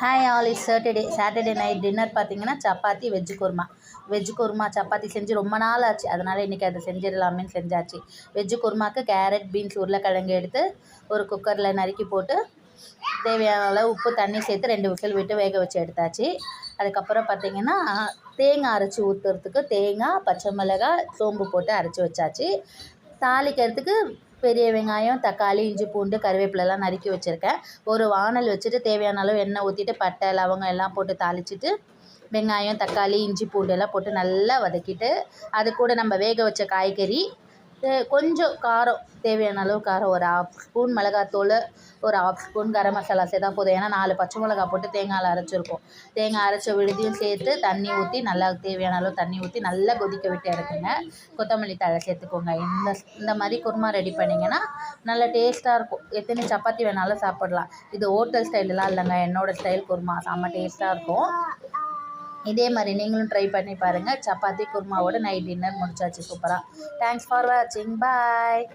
Hi all is Saturday Saturday night dinner பார்த்தீங்கன்னா chapati veg kurma. Veg kurma chapati செஞ்சு ரொம்ப நாள் ஆச்சு. அதனால் இன்றைக்கி அதை செஞ்சிடலாமேன்னு செஞ்சாச்சு. வெஜ்ஜு குருமாக்கு கேரட் பீன்ஸ் உருளைக்கிழங்கு எடுத்து ஒரு குக்கரில் நறுக்கி போட்டு தேவையான அளவு உப்பு தண்ணி சேர்த்து ரெண்டு விசில் விட்டு வேக வச்சு எடுத்தாச்சு. அதுக்கப்புறம் பார்த்தீங்கன்னா தேங்காய் அரைச்சி ஊற்றுறதுக்கு தேங்காய் பச்சை மிளகாய் சோம்பு போட்டு அரைச்சி வச்சாச்சு. தாளிக்கிறதுக்கு பெரிய வெங்காயம் தக்காளி இஞ்சி பூண்டு கருவேப்பிலெல்லாம் நறுக்கி வச்சுருக்கேன். ஒரு வானல் வச்சுட்டு தேவையான அளவு எண்ணெய் ஊற்றிட்டு பட்டை லவங்கம் எல்லாம் போட்டு தாளிச்சிட்டு வெங்காயம் தக்காளி இஞ்சி பூண்டு எல்லாம் போட்டு நல்லா வதக்கிட்டு அது கூட நம்ம வேக வச்ச காய்கறி கொஞ்சம் காரம் தேவையான அளவு காரம். ஒரு ஆஃப் ஸ்பூன் மிளகாத்தூள் ஒரு ஆஃப் ஸ்பூன் கரம் மசாலா சேர்த்தா போதும். ஏன்னா நாலு பச்சை மிளகா போட்டு தேங்காயில் அரைச்சிருக்கோம். தேங்காய் அரைச்ச விழுதியும் சேர்த்து தண்ணி ஊற்றி நல்லா தேவையான அளவு தண்ணி ஊற்றி நல்லா கொதிக்க விட்டு இறக்குங்க. கொத்தமல்லி தழை சேர்த்துக்கோங்க. இந்த இந்த மாதிரி குருமா ரெடி பண்ணிங்கன்னா நல்லா டேஸ்ட்டாக இருக்கும். எத்தனை சப்பாத்தி வேணாலும் சாப்பிடலாம். இது ஹோட்டல் ஸ்டைலெலாம் இல்லைங்க. என்னோடய ஸ்டைல் குருமா. செம்ம டேஸ்ட்டாக இருக்கும். இதே மாதிரி நீங்களும் ட்ரை பண்ணி பாருங்கள் சப்பாத்தி குருமாவோட நைட் டின்னர் முடிச்சாச்சு. சூப்பராக தேங்க்ஸ் ஃபார் வாட்சிங் பாய்